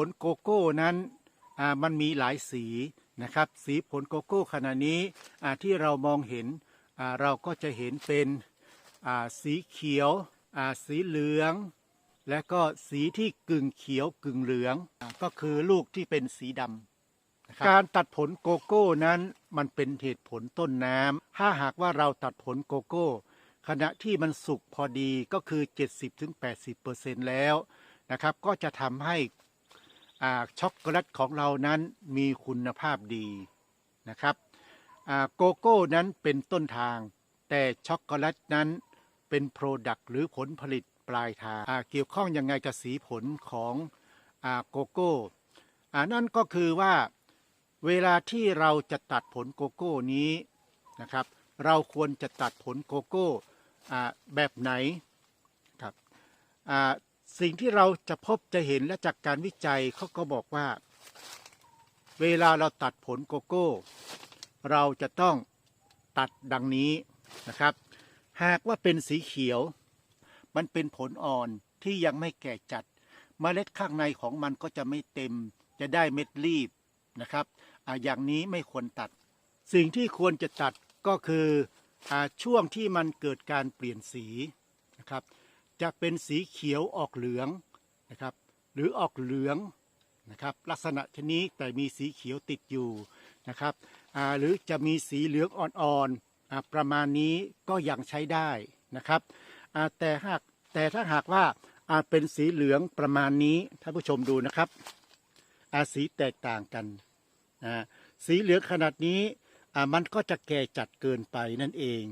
ผลโกโก้นั้นมันมีหลายสีนะครับ สีผลโกโก้ขณะนี้ที่เรามองเห็นเราก็จะเห็นเป็นสีเขียวสีเหลือง และก็สีที่กึ่งเขียวกึ่งเหลืองก็คือลูกที่เป็นสีดำการตัดผลโกโก้นั้นมันเป็นเหตุผลต้นน้ำถ้าหากว่าเราตัดผลโกโก้ ขณะที่มันสุกพอดีก็คือ 70-80%แล้วนะครับ ก็จะทำให้ ช็อกโกแลตของเรานั้นมีคุณภาพดีนะครับโกโก้นั้นเป็นต้นทาง แต่ช็อกโกแลตนั้นเป็นโปรดักต์หรือผลผลิตปลายทางเกี่ยวข้องยังไงกับสีผลของโกโก้นั่นก็คือว่าเวลาที่เราจะตัดผลโกโก้นี้นะครับ เราควรจะตัดผลโกโก้แบบไหนครับ สิ่งที่เราจะพบจะเห็นและจากการวิจัยเขาก็บอกว่า เวลาเราตัดผลโกโก้ เราจะต้องตัดดังนี้นะครับ หากว่าเป็นสีเขียว มันเป็นผลอ่อนที่ยังไม่แก่จัดเมล็ดข้างในของมันก็จะไม่เต็ม จะได้เม็ดรีบนะครับออย่างนี้ไม่ควรตัด สิ่งที่ควรจะตัดก็คืออช่วงที่มันเกิดการเปลี่ยนสีนะครับ จะเป็นสีเขียวออกเหลืองนะครับ หรือออกเหลืองนะครับ ลักษณะชนี้แต่มีสีเขียวติดอยู่นะครับหรือจะมีสีเหลืองอ่อนๆประมาณนี้ก็ยังใช้ได้นะครับแต่หากแต่ถ้าหากว่าเป็นสีเหลืองประมาณนี้ท่านผู้ชมดูนะครับอาสีแตกต่างกันอ่าสีเหลืองขนาดนี้มันก็จะแก่จัดเกินไปนั่นเอง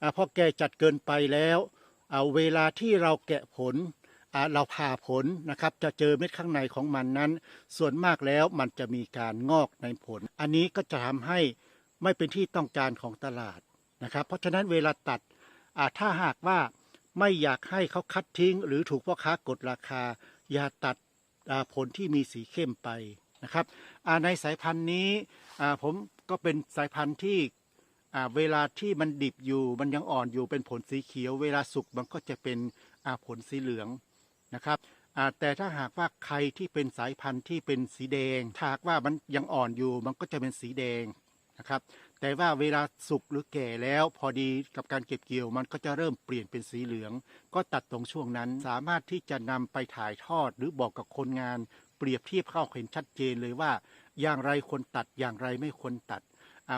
อพอแก่จัดเกินไปแล้ว เวลาที่เราแกะผลเราผ่าผลนะครับจะเจอเม็ดข้างในของมันนั้น ส่วนมากแล้วมันจะมีการงอกในผล อันนี้ก็จะทำให้ไม่เป็นที่ต้องการของตลาดนะครับ เพราะฉะนั้นเวลาตัดถ้าหากว่าไม่อยากให้เขาคัดทิ้ง หรือถูกพ่อค้ากดราคา อย่าตัดผลที่มีสีเข้มไปนะครับในสายพันธุ์นี้ผมก็เป็นสายพันธุ์ที่ เวลาที่มันดิบอยู่มันยังอ่อนอยู่เป็นผลสีเขียว เวลาสุกมันก็จะเป็นผลสีเหลืองนะครับแต่ถ้าหากว่าใครที่เป็นสายพันธุ์ที่เป็นสีแดงถ้าหากว่ามันยังอ่อนอยู่มันก็จะเป็นสีแดงนะครับ แต่ว่าเวลาสุกหรือแก่แล้วพอดีกับการเก็บเกี่ยวมันก็จะเริ่มเปลี่ยนเป็นสีเหลือง ก็ตัดตรงช่วงนั้น สามารถที่จะนำไปถ่ายทอดหรือบอกกับคนงาน เปรียบเทียบเข้าเห็นชัดเจนเลยว่า อย่างไรควรตัดอย่างไรไม่ควรตัด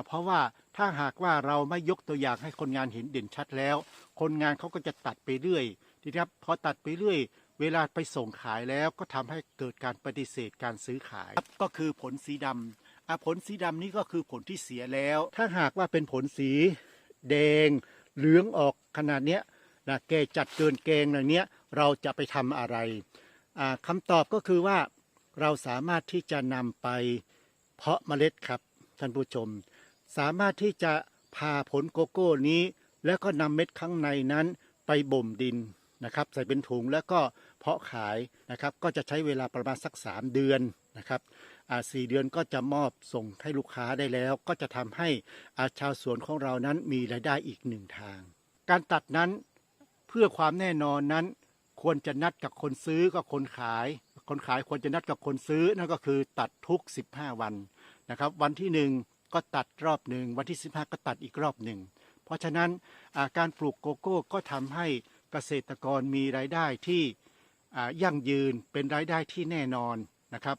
เพราะว่า ถ้าหากว่าเราไม่ยกตัวอย่างให้คนงานเห็นเด่นชัดแล้ว คนงานเขาก็จะตัดไปเรื่อยทีนี้ครับพอตัดไปเรื่อย เวลาไปส่งขายแล้วก็ทำให้เกิดการปฏิเสธการซื้อขาย ก็คือผลสีดำอ่าผลสีดำนี้ก็คือผลที่เสียแล้ว ถ้าหากว่าเป็นผลสีแดงเหลืองออกขนาดเนี้ยนะแกจัดเกินเกงอย่างเนี้ยเราจะไปทำอะไรอ่าคำตอบก็คือว่าเราสามารถที่จะนำไปเพาะเมล็ดครับท่านผู้ชม สามารถที่จะพาผลโกโก้นี้ แล้วก็นำเม็ดข้างในนั้นไปบ่มดินนะครับ ใส่เป็นถุงแล้วก็เพาะขายนะครับ ก็จะใช้เวลาประมาณสัก 3 เดือนนะครับอ่าสี่เดือนก็จะมอบส่งให้ลูกค้าได้แล้ว ก็จะทำให้อาชาวสวนของเรานั้นมีรายได้อีกหนึ่งทาง การตัดนั้นเพื่อความแน่นอนนั้น ควรจะนัดกับคนซื้อกับคนขาย คนขายควรจะนัดกับคนซื้อนั่นก็คือตัดทุก 15 วันนะครับ วันที่หนึ่ง ก็ตัดรอบหนึ่งวันที่ 15 ก็ตัดอีกรอบหนึ่ง เพราะฉะนั้นาการปลูกโกโก้ก็ทำให้เกษตรกรมีรายได้ที่ยั่งยืนเป็นรายได้ที่แน่นอนนะครับ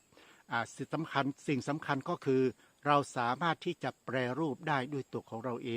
สิ่งสำคัญสิ่งสำคัญก็คือเราสามารถที่จะแปรรูปได้ด้วยตัวของเราเอง